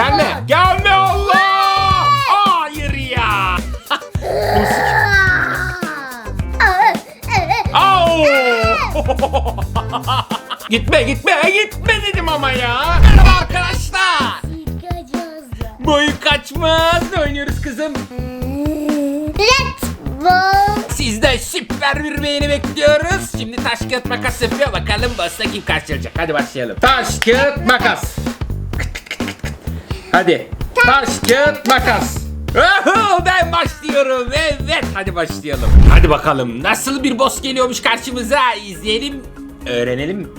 Gelme. Gelme Allah. Hayır ya. Au. gitme gitme gitme dedim ama ya. Merhaba arkadaşlar. Boyu kaçmaz. Oynuyoruz kızım? Let's go. Sizden süper bir beğeni bekliyoruz. Şimdi taş kağıt makas yapıyor. Bakalım boss'ta kim karşılayacak. Hadi başlayalım. Taş kağıt makas. Hadi. Taş kağıt makas. Oho, ben başlıyorum. Evet hadi başlayalım. Hadi bakalım nasıl bir boss geliyormuş karşımıza. İzleyelim. Öğrenelim.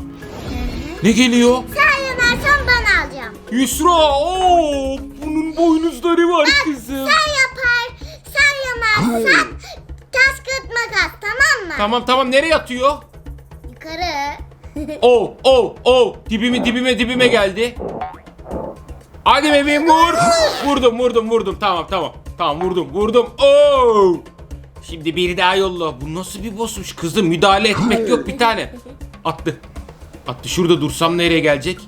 Ne geliyor? Sen yanarsan ben alacağım. Yusra. Oo, bunun boynuzları var kızım. Sen yapar. Sen yanarsan taş kağıt makas tamam mı? Tamam tamam nereye atıyor? Yukarı. Oh oh oh dibime dibime dibime geldi. Hadi bebeğim vur. Vurdum vurdum vurdum tamam tamam. Tamam vurdum vurdum. Oh. Şimdi bir daha yolla. Bu nasıl bir bossmuş kızım müdahale etmek yok bir tane. Attı. Attı şurada dursam nereye gelecek?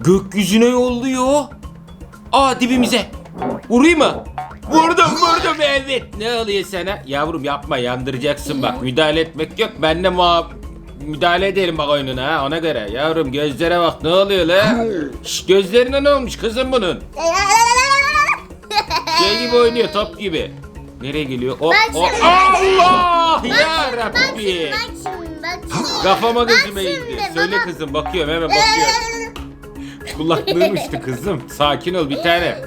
Gökyüzüne yolluyor. Aa dibimize. Vurayım mı? Vurdum vurdum evet. Ne oluyor sana? Yavrum yapma yandıracaksın bak. Müdahale etmek yok. Ben de muha müdahale edelim bak oyununa ha ona göre. Yavrum gözlere bak ne oluyor la? Şş, gözlerine ne olmuş kızım bunun? Şey gibi oynuyor top gibi. Nereye geliyor? O, Bak o, şimdi. Allah ya Bak Rabbi. şimdi bak şimdi bak şimdi. Kafama gözüme şimdi, indi. Söyle kızım bakıyorum hemen bakıyorum. Kulaklığım uçtu kızım. Sakin ol bir tane.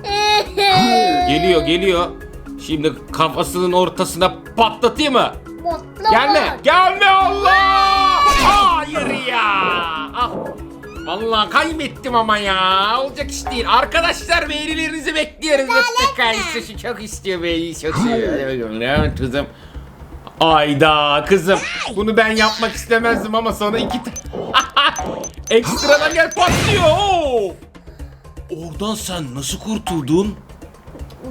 Geliyor geliyor. Şimdi kafasının ortasına patlatayım mı? Mutlu Gelme. ol. Gelme Vallahi kaybettim ama ya. Olacak iş değil. Arkadaşlar beğenilerinizi bekliyoruz. Öptük kardeşi çok istiyor beğeni çok seviyor. Hadi bakalım. Kızım? Ayda kızım. Bunu ben yapmak istemezdim ama sonra iki Ekstradan gel patlıyor. Oo. Oradan sen nasıl kurtuldun?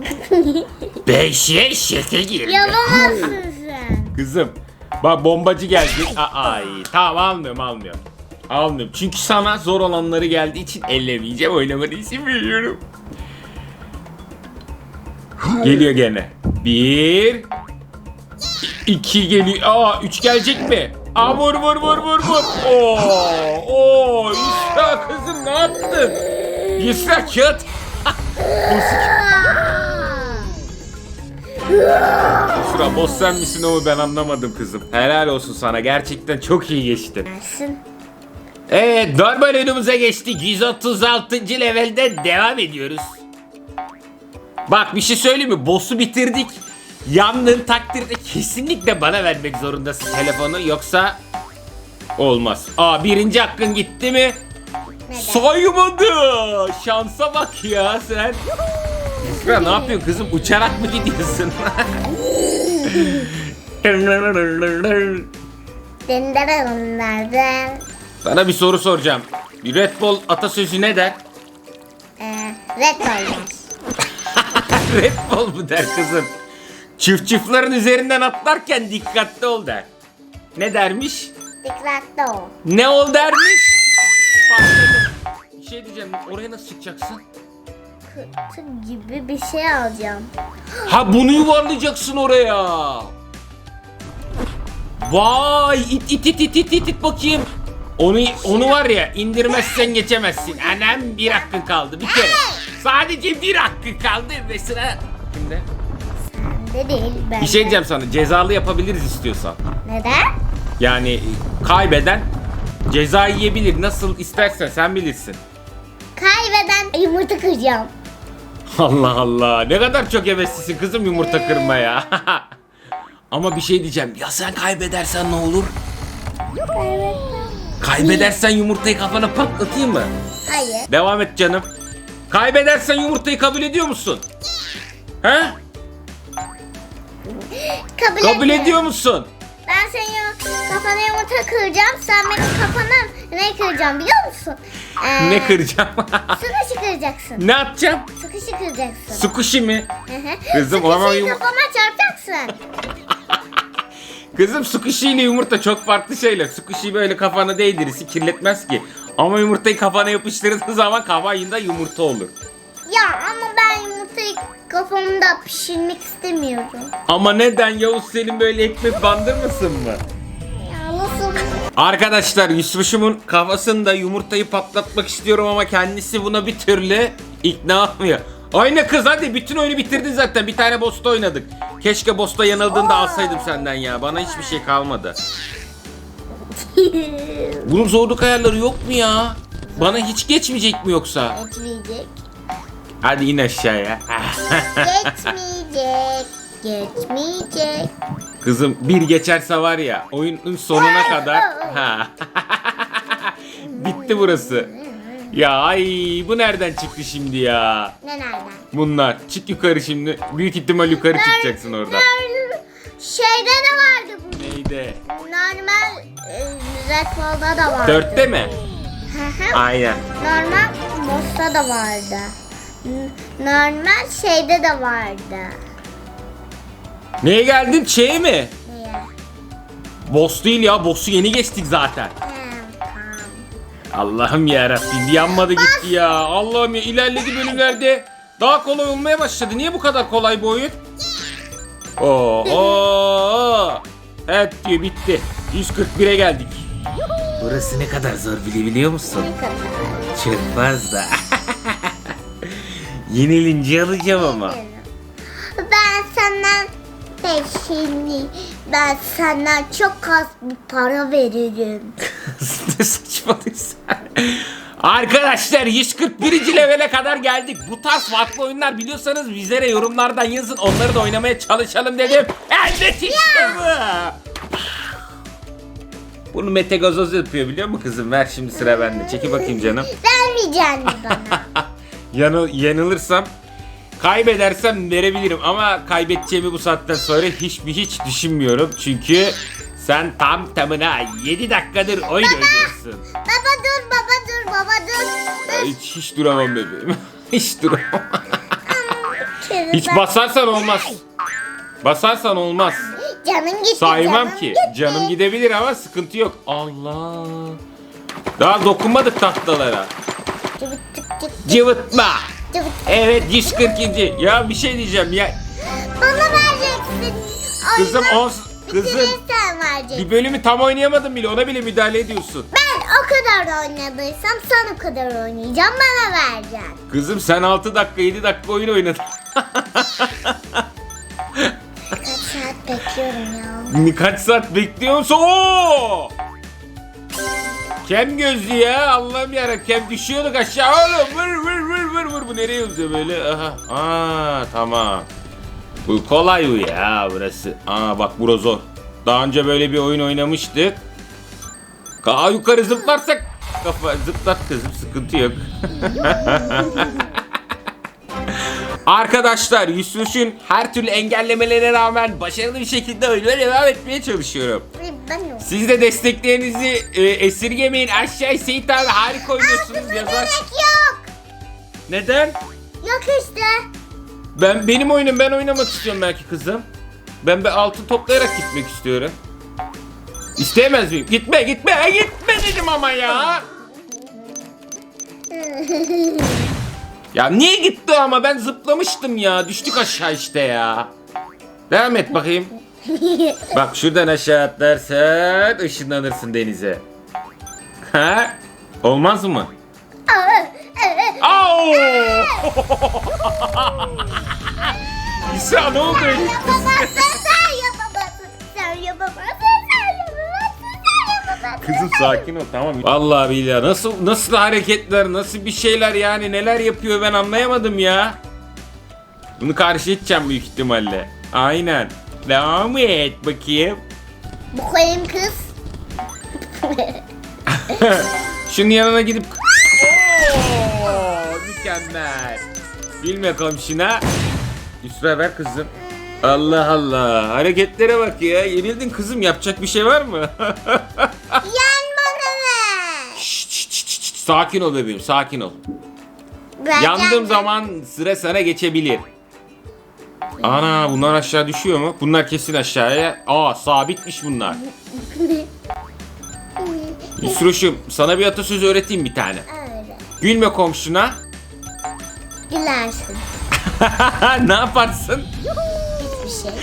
Beşe şeke girdi. Yapamazsın sen. Kızım bak bombacı geldi. Aa, Ay tamam almıyorum almıyorum. Almıyorum. Çünkü sana zor olanları geldiği için ellemeyeceğim. Oynamanı izin. Geliyor gene. Bir. iki geliyor. Aa üç gelecek mi? Aa vur vur vur vur vur. Oo, oo Yusra kızım ne yaptın? Yusra kağıt. Yusra boss sen misin o mu ben anlamadım kızım. Helal olsun sana gerçekten çok iyi geçti. Dersin. Evet normal önümüze geçtik. 136. levelde devam ediyoruz. Bak bir şey söyleyeyim mi? Boss'u bitirdik. Yandığın takdirde kesinlikle bana vermek zorundasın telefonu yoksa olmaz. Aa birinci hakkın gitti mi? Neden? Şansa bak ya sen. Yusra ne yapıyorsun kızım? Uçarak mı gidiyorsun? Dendere onlardan. Sana bir soru soracağım. Bir Red Bull atasözü ne der? Ee, red oynar. Red Bull mu der kızım? Çift çiftlerin üzerinden atlarken dikkatli ol der. Ne dermiş? Dikkatli ol. Ne ol dermiş? Bir şey diyeceğim. Oraya nasıl çıkacaksın? Kutu gibi bir şey alacağım. Ha bunu yuvarlayacaksın oraya. Vay it it it it it it, it bakayım. Onu onu var ya indirmezsen geçemezsin. Anam bir hakkın kaldı bir kere. Sadece bir hakkın kaldı ve sıra kimde? Bende değil bende. Bir şey diyeceğim sana cezalı yapabiliriz istiyorsan. Neden? Yani kaybeden ceza yiyebilir. Nasıl istersen sen bilirsin. Kaybeden yumurta kıracağım. Allah Allah. Ne kadar çok heveslisin kızım yumurta kırmaya. Ama bir şey diyeceğim. Ya sen kaybedersen ne olur? Kaybedersen yumurtayı kafana patlatayım mı? Hayır. Devam et canım. Kaybedersen yumurtayı kabul ediyor musun? He? Kabul, Kabul etmiyorum. ediyor musun? Ben senin kafana yumurta kıracağım. Sen benim kafana ne kıracağım biliyor musun? Ee, Ne kıracağım? Sıkışı kıracaksın. ne yapacağım? Sıkışı kıracaksın. Sukushi mi? Hı hı. Kızım, Sıkışıyı ama yum- kafama çarpacaksın. Kızım sukushi ile yumurta çok farklı şeyler. Sukushi böyle kafana değdirirsin kirletmez ki. Ama yumurtayı kafana yapıştırdığın zaman kafayında yumurta olur. Ya ama ben yumurtayı kafamda pişirmek istemiyorum. Ama neden Yavuz senin böyle ekmek bandırmasın mı? Ya nasıl? Arkadaşlar Yusuf'umun kafasında yumurtayı patlatmak istiyorum ama kendisi buna bir türlü ikna olmuyor. Aynen kız hadi bütün oyunu bitirdin zaten. Bir tane bosta oynadık. Keşke bosta yanıldığında alsaydım senden ya. Bana hiçbir şey kalmadı. Bunun zorluk ayarları yok mu ya? Bana hiç geçmeyecek mi yoksa? Geçmeyecek. Hadi in aşağıya. Geçmeyecek. Geçmeyecek. Kızım bir geçerse var ya oyunun sonuna kadar ha. bitti burası. Ya ay bu nereden çıktı şimdi ya? Ne nereden? Bunlar çık yukarı şimdi. Büyük ihtimal yukarı çıkacaksın orada. Şeyde de vardı bu. Neydi? Normal e, Red Bull'da da vardı. Dörtte mi? Aynen. Normal Boss'ta da vardı. N- Normal şeyde de vardı. Neye geldin? Şeye mi? Neye? Boss değil ya. Boss'u yeni geçtik zaten. He. Allah'ım ya Rabbim yanmadı gitti ya. Allah'ım ya ilerledi bölümlerde. Daha kolay olmaya başladı. Niye bu kadar kolay bu oyun? Oo, oo. Evet diyor bitti. 141'e geldik. Burası ne kadar zor bile biliyor musun? Ne kadar? Çok fazla. Yenilince alacağım ama. Ben senden peşini, ben senden çok az bir para veririm. ne saçmalıyorsun Arkadaşlar 141. levele kadar geldik. Bu tarz farklı oyunlar biliyorsanız bizlere yorumlardan yazın. Onları da oynamaya çalışalım dedim. Evet işte bu. Bunu Mete Gazoz yapıyor biliyor musun kızım? Ver şimdi sıra bende. Çeki bakayım canım. Vermeyeceksin bana? Yanıl, yanılırsam kaybedersem verebilirim ama kaybedeceğimi bu saatten sonra hiç mi hiç düşünmüyorum. Çünkü sen tam tamına 7 dakikadır oyun oynuyorsun. baba dur, baba dur, baba dur. Hiç, hiç duramam bebeğim. hiç duramam. Hiç basarsan olmaz. Basarsan olmaz. Canın gitti. Saymam canın ki. gitti. Canım gidebilir ama sıkıntı yok. Allah. Daha dokunmadık cık Cıvıtma. Evet 142. Ya bir şey diyeceğim ya. Bana vereceksin. Kızım on, kızım bitirirsen vereceksin. bir bölümü tam oynayamadım bile ona bile müdahale ediyorsun. Ben o kadar oynadıysam sen o kadar oynayacağım bana vereceksin. Kızım sen 6 dakika 7 dakika oyun oynadın. Kaç saat bekliyorum ya. Kaç saat bekliyor musun? Oo! Kem gözlü ya Allah'ım yarabbim kem düşüyorduk aşağı oğlum vur vur bu nereye uzuyor böyle? Aha. Aa tamam. Bu kolay bu ya burası. Aa bak bura zor. Daha önce böyle bir oyun oynamıştık. Aa yukarı zıplarsak kafa zıplat kızım sıkıntı yok. Arkadaşlar Yusuf'un her türlü engellemelerine rağmen başarılı bir şekilde oyuna devam etmeye çalışıyorum. Siz de desteklerinizi e, esirgemeyin. Aşağı Seyit abi harika oynuyorsunuz. Yazar. Neden? Yok işte. Ben benim oyunum ben oynamak istiyorum belki kızım. Ben bir altın toplayarak gitmek istiyorum. İsteyemez miyim? Gitme gitme gitme dedim ama ya. Ya niye gitti ama ben zıplamıştım ya. Düştük aşağı işte ya. Devam et bakayım. Bak şuradan aşağı atlarsan ışınlanırsın denize. Ha? Olmaz mı? İsa ne oldu öyle? Ya babası sen ya babası. Sen ya babası sen ya babası sen ya babası. Kızım sakin ol tamam. Vallahi billahi nasıl nasıl hareketler nasıl bir şeyler yani neler yapıyor ben anlayamadım ya. Bunu karşı edeceğim büyük ihtimalle. Aynen. Devam et bakayım. Bu koyayım kız. Şunun yanına gidip... Mükemmel. Bilme komşuna. Yusra ver kızım. Allah Allah. Hareketlere bak ya. Yenildin kızım. Yapacak bir şey var mı? Yan bana ver. Şşt, şşt, şşt, şşt. Sakin ol bebeğim. Sakin ol. Vereceğim Yandığım ben. zaman sıra sana geçebilir. Ana bunlar aşağı düşüyor mu? Bunlar kesin aşağıya. Aa sabitmiş bunlar. Yusruş'um sana bir atasözü öğreteyim bir tane. Öyle. Gülme komşuna. Gülersin. ne yaparsın? Hiçbir şey.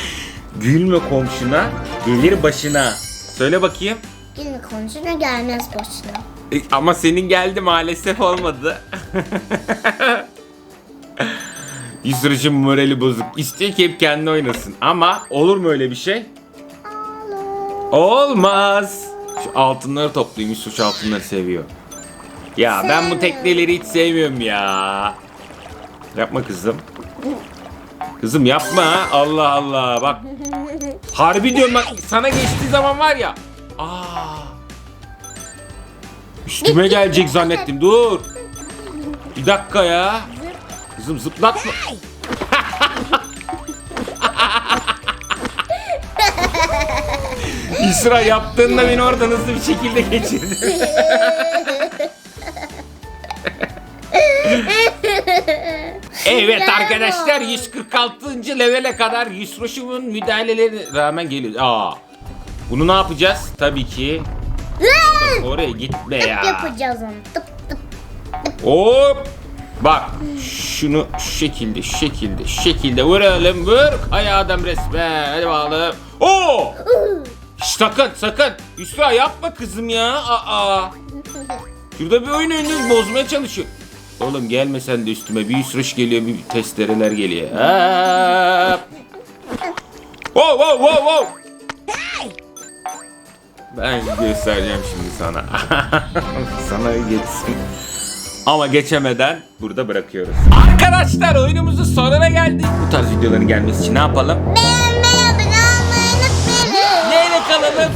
Gülme komşuna, gelir başına. Söyle bakayım. Gülme konuşuna gelmez boşuna. E, ama senin geldi maalesef olmadı. Yusra'cığım morali bozuk. İstiyor ki hep kendi oynasın. Ama olur mu öyle bir şey? Alo. Olmaz. Şu altınları toplayayım. Yusra altınları seviyor. Ya ben bu tekneleri hiç sevmiyorum ya. Yapma kızım. Kızım yapma ha. Allah Allah bak. Harbi diyorum bak sana geçtiği zaman var ya. Aa. Üstüme gelecek zannettim. Dur. Bir dakika ya. Kızım zıplatma. İsra yaptığında beni oradan hızlı bir şekilde geçirdi. evet arkadaşlar 146. levele kadar Yusroş'umun müdahalelerine rağmen geliyor. Aa. Bunu ne yapacağız? Tabii ki oraya gitme ya. Yapacağız onu. Tıp tıp. Hop. Bak şunu şu şekilde şu şekilde şu şekilde vuralım vur kaya adam resmen hadi bakalım. Oo! Şş, sakın sakın Yusra yapma kızım ya. Aa. Şurada bir oyun oynuyoruz bozmaya çalışıyor. Oğlum gelme sen de üstüme. Bir sürüş geliyor, bir testereler geliyor. Hop. Wow wow wow wow. Ben göstereceğim şimdi sana. sana geçsin. Ama geçemeden burada bırakıyoruz. Arkadaşlar oyunumuzun sonuna geldik. Bu tarz videoların gelmesi için ne yapalım? Beğenmeyi, abone olmayı unutmayın. Neyle kalalım?